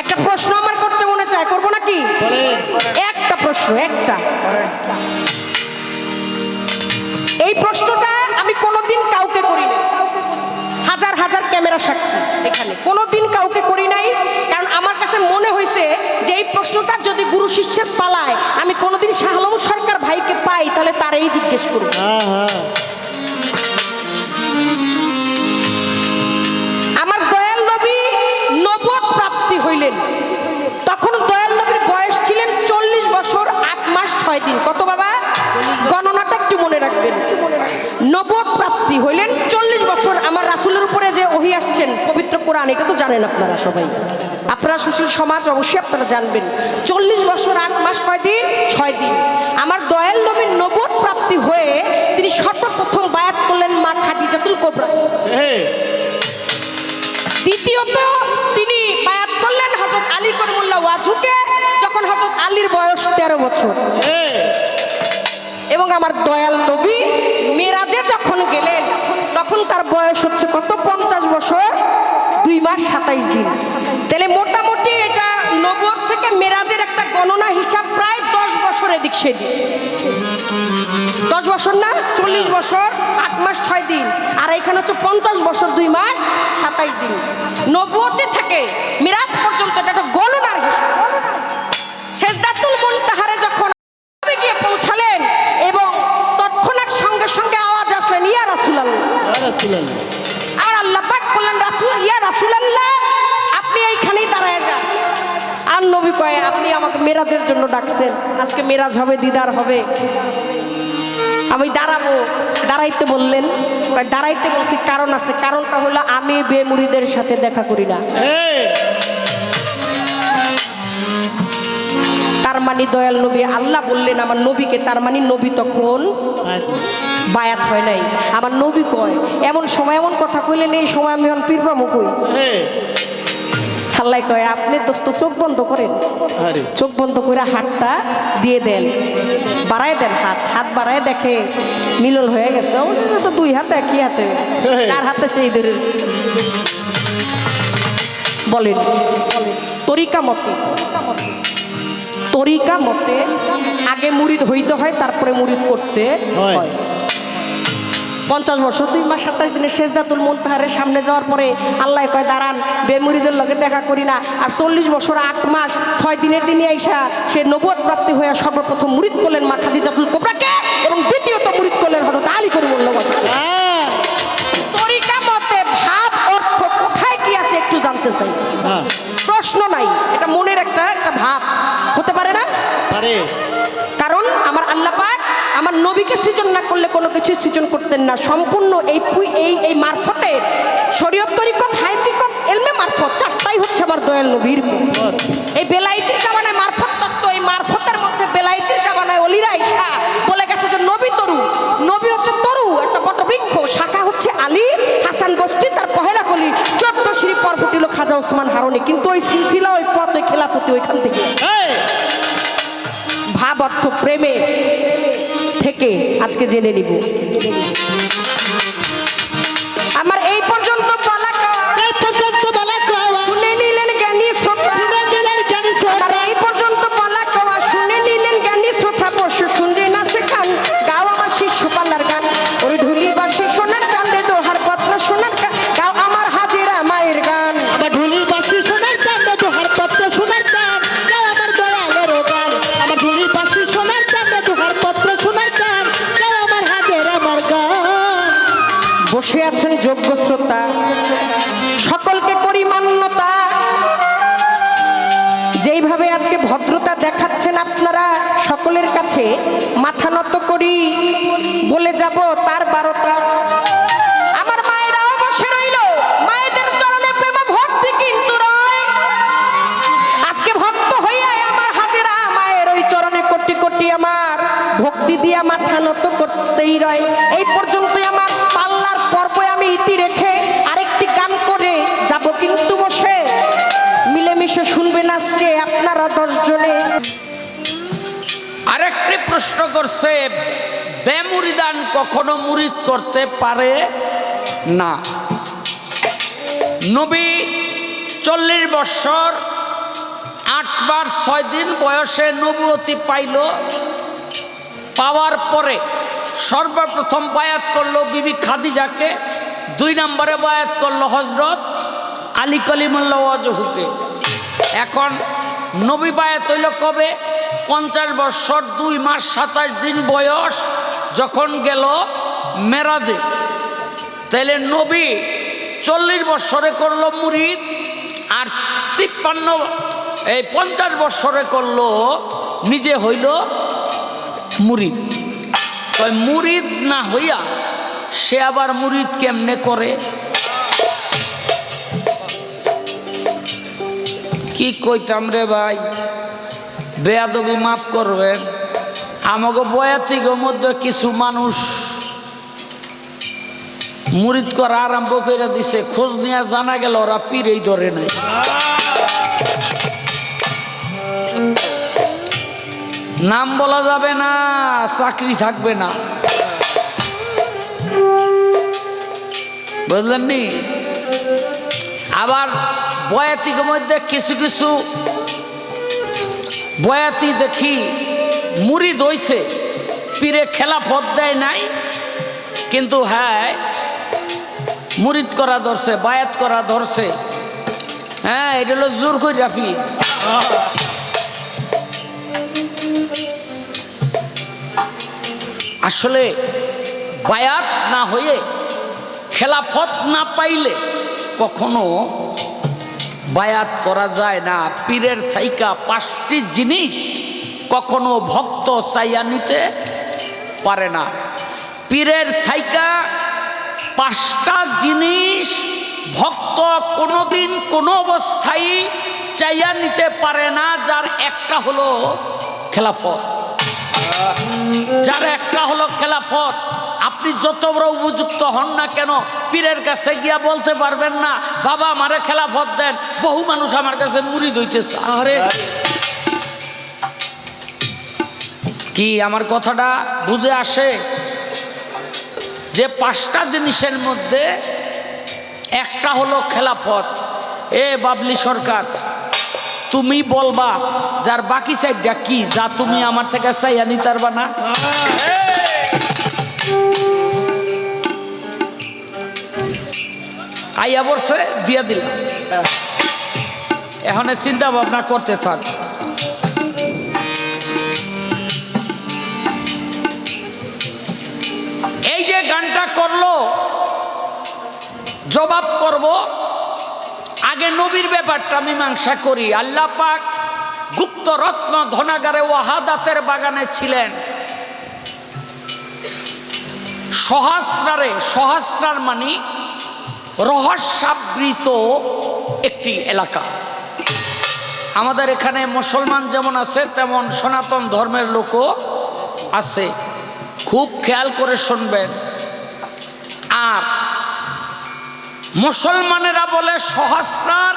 একটা প্রশ্ন আমার করতে মনে চায় করব নাকি? একটা প্রশ্ন একটা। এই প্রশ্নটা আমি কোনোদিন কাউকে করি না হাজার হাজার ক্যামেরা সাক্ষী এখানে। কোনোদিন কাউকে করি নাই কারণ আমার কাছে মনে হয়েছে যে এই প্রশ্নটা যদি গুরু শিষ্যের পালায় আমি কোনোদিন শাহ আলম সরকার ভাইকে পাই তাহলে তারাই জিজ্ঞেস করব। ছয় দিন। কত বাবা? গণনাটা একটু মনে রাখবেন। নবদ প্রাপ্তি হইলেন চল্লিশ বছর। আমার রাসুলের উপরে যে ওহি আসছেন পবিত্র কোরআন এটা তো জানেন আপনারা সবাই। আপনারা সুশীল সমাজ অবশ্যই আপনারা জানবেন। চল্লিশ বছর আট মাস কয় দিন? ছয় দিন। আমার দয়াল নবীর নবদ প্রাপ্তি হয়ে তিনি সর্বপ্রথম বায়াত করলেন মা খাদিজাতুল কোবরা। দ্বিতীয়ত তিনি বায়াত করলেন হজরত আলী করিমুল্লাহ ওয়াজুকে। আলীর বয়স তেরো বছর। এবং আমার দয়াল নবী মেরাজে যখন গেলেন, তখন তার বয়স হচ্ছে কত? পঞ্চাশ বছর, দুই মাস সাতাইশ দিন। তাহলে মোটামুটি এটা নবর থেকে মেরাজের একটা গণনা হিসাব প্রায় দশ বছর এদিক সেদিক। দশ বছর না? চল্লিশ বছর, আট মাস ছয় দিন। আর এখানে হচ্ছে পঞ্চাশ বছর, দুই মাস সাতাইশ দিন। নবুয়তে থেকে মিরাজ পর্যন্ত এটা একটা শেষদাতুল মুনতাহারে যখন গিয়ে পৌঁছালেন এবং তৎক্ষণাৎ সঙ্গে সঙ্গে আওয়াজ আসলেন ইয়া রাসূলুল্লাহ। আর আল্লাহ পাক বললেন রাসূল ইয়া রাসূলুল্লাহ আপনি এইখানেই দাঁড়ায় যান। আর নবী কয় আপনি আমাকে মেরাজের জন্য ডাকছেন। আজকে মেরাজ হবে দিদার হবে। আমি দাঁড়াবো। দাঁড়াইতে বললেন। দাঁড়াইতে বলছি কারণ আছে। কারণটা হলো আমি বেমুরিদের সাথে দেখা করি না। তার মানে দয়াল নবী আল্লাহ বললেন আমার নবীকে তার মানে নবী তখন বায়াত হয় নাই। আমার নবী কয় এমন সময় এমন কথা কইলেন এই সময় আমি এখন পীরবামু কই আল্লাহ কয় আপনি দোস্ত চোখ বন্ধ করেন। চোখ বন্ধ করে হাতটা দিয়ে দেন। বাড়ায় দেন হাত। হাত বাড়ায় দেখে মিলন হয়ে গেছে। তো দুই হাতে একই হাতে। চার হাতে সেই ধরে। বলেন তরিকা মতে তরিকা মতে আগে মুরিদ হইতে হয় তারপরে মুরিদ করতে হয়। হয়। পঞ্চাশ বছর দুই মাস সাতাশ দিনে শেষ দাতুল মন্তাহারের সামনে যাওয়ার পরে আল্লাহ কয় দাঁড়ান বেমুরিদের লগে দেখা করি না। আর চল্লিশ বছর আট মাস ছয় দিনের দিনে আইসা সে নবদ প্রাপ্তি হয়ে সর্বপ্রথম মুরিদ করলেন মা খাদিজাতুল কোবরাকে এবং দ্বিতীয়ত মুরিদ করলেন হজরত আলী করিমুল কারণ আমার আল্লাহ পাক আমার নবীকে সৃজন না করলে কোনো কিছু সৃজন করতেন না। সম্পূর্ণ এই এই এই মারফতের শরীয়ত তরিকত হাইতিকত এলমে মারফত চারটাই হচ্ছে আমার দয়াল নবীর। এই বেলাইতির জামানায় মারফত তত্ত্ব এই মারফতের মধ্যে বেলাইতির জামানায় অলিরা ইসা বলে গেছে যে নবী তরু নবী হচ্ছে তরু একটা বটবৃক্ষ শাখা হচ্ছে আলী হাসান বস্তি তার পহেলা কলি চোদ্দ শ্রী পর ফুটিল খাজা ওসমান হারুনি। কিন্তু ওই সিলসিলা ওই পথ ওই খেলাফতি ওইখান থেকে। হে প্রেমে থেকে আজকে জেনে নিব। বসে আছেন যোগ্য শ্রোতা। সকলকে করি মান্যতা। যেইভাবে আজকে ভদ্রতা দেখাচ্ছেন আপনারা, সকলের কাছে মাথা নত করি। বলে যাব তার বারোটা। আমার মায়েরাও বসে মায়েদের চরণে ভক্তি কিন্তু আজকে ভক্ত হাজেরা, মায়ের ওই চরণে আমার ভক্তি দিয়া মাথা নত করতেই রয়। এই পর্যন্তই আমার পাল্লার প্রশ্ন করছে, বেমুরিদান কখনো মুরিদ করতে পারে না। নবী চল্লিশ বৎসর বার ছয় দিন বয়সে নবুয়তি পাইল। পাওয়ার পরে সর্বপ্রথম বায়াত করল বিবি খাদিজাকে, দুই নম্বরে বায়াত করল হজরত আলী কলিমুল্লাহ ওয়াজহুকে। এখন নবী বায়াত হইল কবে? পঞ্চাশ বৎসর, দুই মাস, সাতাশ দিন বয়স যখন গেল মেরাজে। তাইলে নবী চল্লিশ বৎসরে করল মুরিদ আর তিপ্পান্ন, এই পঞ্চাশ বৎসরে করল নিজে হইল মুরিদ। মুরিদ না হইয়া সে আবার মুরিদ কেমনে করে? কি কইতাম রে ভাই? বেয়াদবি মাফ করবেন। আমাকে বয়াতিগের মধ্যে কিছু মানুষ মুরিদ করা আরম্ভ করে দিছে, খোঁজ নিয়ে জানা গেল ওরা পীরেই ধরে নাই। নাম বলা যাবে না, চাকরি থাকবে না। বুঝলেন নি? আবার বয়াতির মধ্যে কিছু কিছু বয়াতি দেখি মুড়ি দইছে, পীরে খেলাফত দেয় নাই, কিন্তু হ্যাঁ মুরিদ করা ধরছে, বায়াত করা ধরছে। হ্যাঁ এটা হলো জোর করে রাফি। আসলে বায়াত না হয়ে খেলাফত না পাইলে কখনো বায়াত করা যায় না। পীরের থাইকা পাঁচটি জিনিস কখনো ভক্ত চাইয়া নিতে পারে না। পীরের থাইকা পাঁচটা জিনিস ভক্ত কোনোদিন কোনো অবস্থায় চাইয়া নিতে পারে না, যার একটা হলো খেলাফত। যার একটা হলো খেলাফত। আপনি যত বড় উপযুক্ত হন না কেন, পীরের কাছে গিয়া বলতে পারবেন না, বাবা আমারে খেলাফত দেন, বহু মানুষ আমার কাছে মুড়ি দইতেছে আরে! কি আমার কথাটা বুঝে আসে? যে পাঁচটা জিনিসের মধ্যে একটা হলো খেলাফত। এ বাবলি সরকার, তুমি বলবা, যার বাকি চাইটা কি, যা তুমি আমার থেকে চাইয়া নিতে পারবা না আইয়া বলছে দিয়ে দিলাম। এখন চিন্তা ভাবনা করতে থাক। এই যে গানটা করল জবাব করব আগে নবীর ব্যাপারটা মীমাংসা করি। আল্লাহ পাক গুপ্ত রত্ন ধনাগারে ওয়াহাদাতের বাগানে ছিলেন। সহস্রারে, সহস্রার মানে রহস্যাবৃত একটি এলাকা। আমাদের এখানে মুসলমান যেমন আছে, তেমন সনাতন ধর্মের লোকও আছে। খুব খেয়াল করে শুনবেন। আর মুসলমানেরা বলে সহস্রার,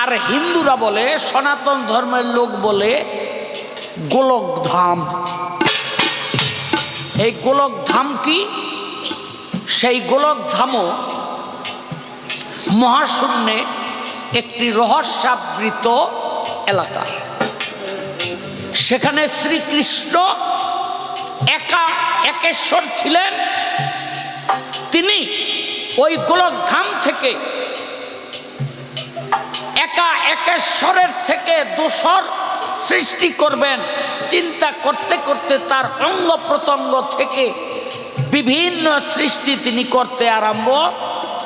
আর হিন্দুরা বলে সনাতন ধর্মের লোক বলে গোলকধাম। এই গোলকধাম কি? সেই গোলক গোলকধামও মহাশূন্যে একটি রহস্যাবৃত এলাকা। সেখানে শ্রীকৃষ্ণ একা একেশ্বর ছিলেন। তিনি ওই গোলকধাম থেকে একা একেশ্বরের থেকে দোসর সৃষ্টি করবেন চিন্তা করতে করতে তার অঙ্গ প্রত্যঙ্গ থেকে বিভিন্ন সৃষ্টি তিনি করতে আরম্ভ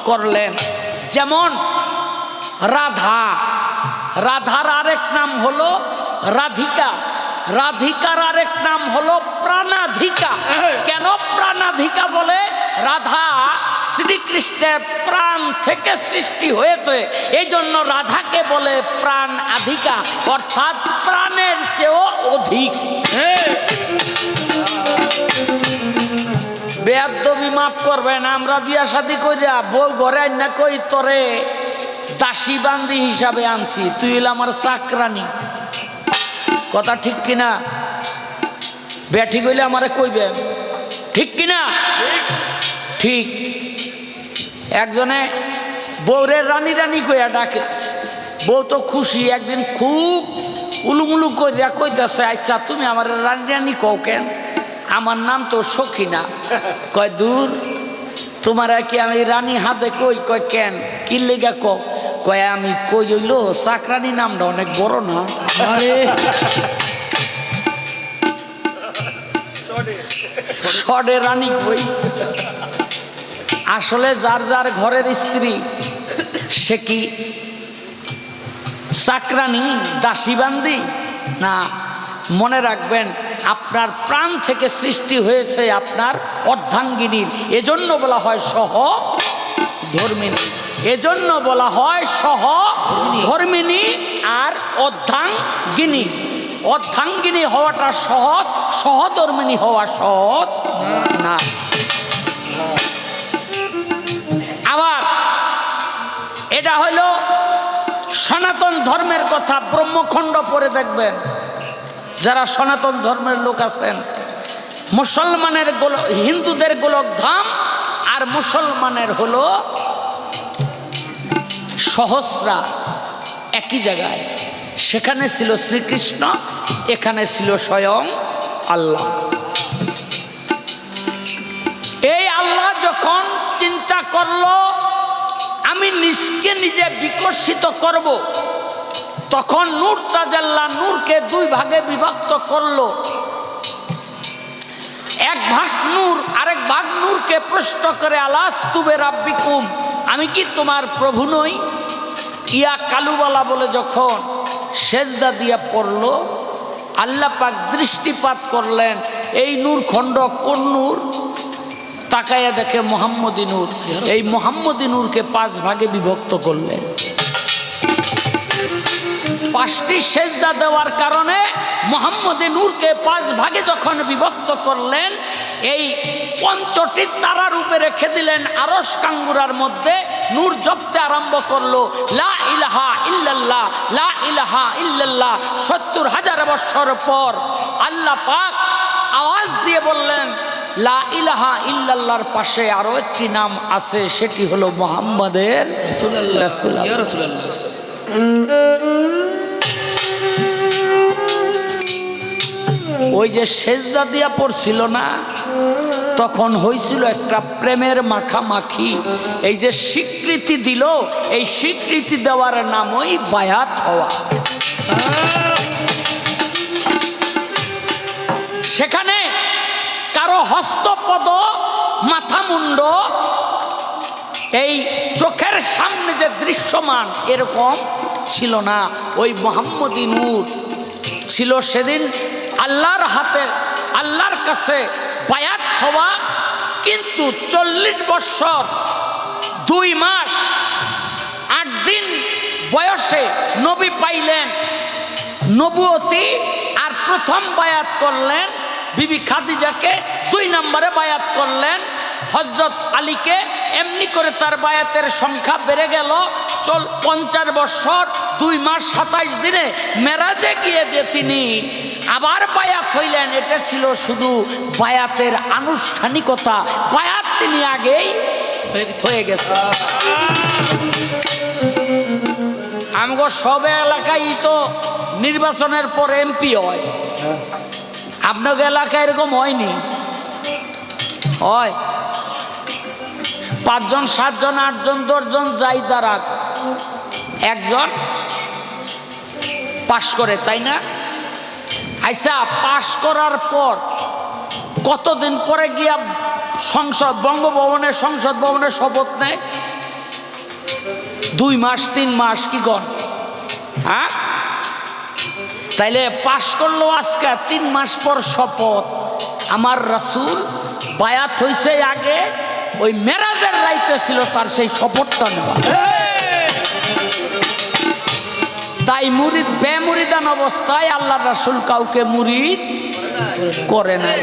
করলেন। যেমন রাধা রাধার আরেক নাম হলো রাধিকা রাধিকার আরেক নাম হলো প্রাণাধিকা। কেন প্রাণাধিকা বলে? রাধা শ্রীকৃষ্ণের প্রাণ থেকে সৃষ্টি হয়েছে। এই জন্য রাধাকে বলে প্রাণ আধিকা অর্থাৎ প্রাণের চেয়েও অধিক। বেয়াদবি মাফ করবেন আমরা বিয়া শাদি করিয়া বউ ঘরে না কই তরে দাসী বান্দি হিসাবে আনছি তুই হইলে আমার চাকরানি। কথা ঠিক কিনা? বেয়া ঠিক হইলে আমারে কইবে ঠিক কিনা? ঠিক। একজনে বৌরে রানী রানী কইয়া ডাকে বউ তো খুশি একদিন খুব উলুমুলু কইরা কইতাছে আচ্ছা তুমি আমার রানী রানী কও কেন? আমার নাম তো সখিনা। কয় দূর তোমার কি আমি রানী হাতে কই? কয় কেন? কি লেগা ক কয় আমি কই হইল চাকরানি নামটা অনেক বড় না? আরে। সডে রানী কই? আসলে যার যার ঘরের স্ত্রী, সে কি চাকরানি, দাসীবান্দি? না, মনে রাখবেন, আপনার প্রাণ থেকে সৃষ্টি হয়েছে আপনার অর্ধাঙ্গিনীর। এজন্য বলা হয় সহ ধর্মিনী। এজন্য বলা হয় সহ ধর্মিনী আর অর্ধাঙ্গিনী। অর্ধাঙ্গিনী হওয়াটা সহজ সহধর্মিনী হওয়া সহজ না। এটা হলো সনাতন ধর্মের কথা, ব্রহ্মখণ্ড পরে দেখবেন। যারা সনাতন ধর্মের লোক আছেন, মুসলমানের গোল, হিন্দুদের গোলক ধাম আর মুসলমানের হলো সহস্রা একই জায়গায়। সেখানে ছিল শ্রীকৃষ্ণ, এখানে ছিল স্বয়ং আল্লাহ। নিজকে নিজে বিকশিত করব। তখন নূর তাজাল্লা নূরকে দুই ভাগে বিভক্ত করল। এক ভাগ নূর, আরেক ভাগ নূরকে প্রশ্ন করে আলাস তুবে রাব্বিকুম আমি কি তোমার প্রভু নই? ইয়া কালুবালা বলে যখন সেজদা দিয়া পড়ল, আল্লাহ পাক দৃষ্টিপাত করলেন, এই নূর খণ্ড কোন নূর? তাকাইয়া দেখে মোহাম্মদী নূর। এই মোহাম্মদী নূরকে পাঁচ ভাগে বিভক্ত করলেন। পাঁচটি সেজদা দেওয়ার কারণে মোহাম্মদী নূরকে পাঁচ ভাগে যখন বিভক্ত করলেন, এই পঞ্চটি তারার উপরে রেখে দিলেন আরস কাঙ্গুরার মধ্যে নূর জপতে আরম্ভ করল, লা ইলাহা ইল্লাল্লাহ, লা ইলাহা ইল্লাল্লাহ, সত্তর হাজার বছর পর আল্লাহ পাক আওয়াজ দিয়ে বললেন লা ইলাহা ইল্লাল্লাহর পাশে আরও একটি নাম আছে সেটি হলো মোহাম্মদের। ওই যে সেজদা দিয়া পড়ছিল না তখন হয়েছিল একটা প্রেমের মাখামাখি। এই যে স্বীকৃতি দিল এই স্বীকৃতি দেওয়ার নামই বায়াত হওয়া। সেখানে মুন্ড, এই চোখের সামনে যে দৃশ্যমান এরকম ছিল না। ওই মোহাম্মদী নূর ছিল সেদিন আল্লাহর হাতে, আল্লাহর কাছে বায়াত হওয়া। কিন্তু চল্লিশ বৎসর দুই মাস, আট দিন বয়সে নবী পাইলেন নবুয়তি আর প্রথম বায়াত করলেন। বিবি খাদিজাকে দুই নম্বরে বায়াত করলেন। হজরত আলীকে এমনি করে তার বায়াতের সংখ্যা বেড়ে গেল। চল, পঞ্চাশ বছর, দুই মাস সাতাইশ দিনে মেরাজে গিয়ে যে তিনি আবার বায়াত হইলেন, এটা ছিল শুধু বায়াতের আনুষ্ঠানিকতা। বায়াত তিনি আগেই হয়ে গেছে। আমগো সব এলাকায় তো নির্বাচনের পর এমপি হয়। আপনাকে এলাকায় এরকম হয়নি? হয়। পাঁচজন, সাতজন, আটজন, দশজন, যাই দাঁড়াক একজন পাশ করে, তাই না? আইসা পাশ করার পর কতদিন পরে গিয়া সংসদ, বঙ্গভবনে, সংসদ ভবনে শপথ নেয়? দুই মাস, তিন মাস, কি গণ হ্যাঁ? তাইলে পাশ করল আজকে, তিন মাস পর শপথ। আমার রাসূল বায়াত হইছে আগে ওই মেরাজের রাইতে ছিল তার সেই শপথটা নেওয়া। তাই মুরিদ বেমুরিদান অবস্থায় আল্লাহ রাসুল কাউকে মুরিদ করে নাই।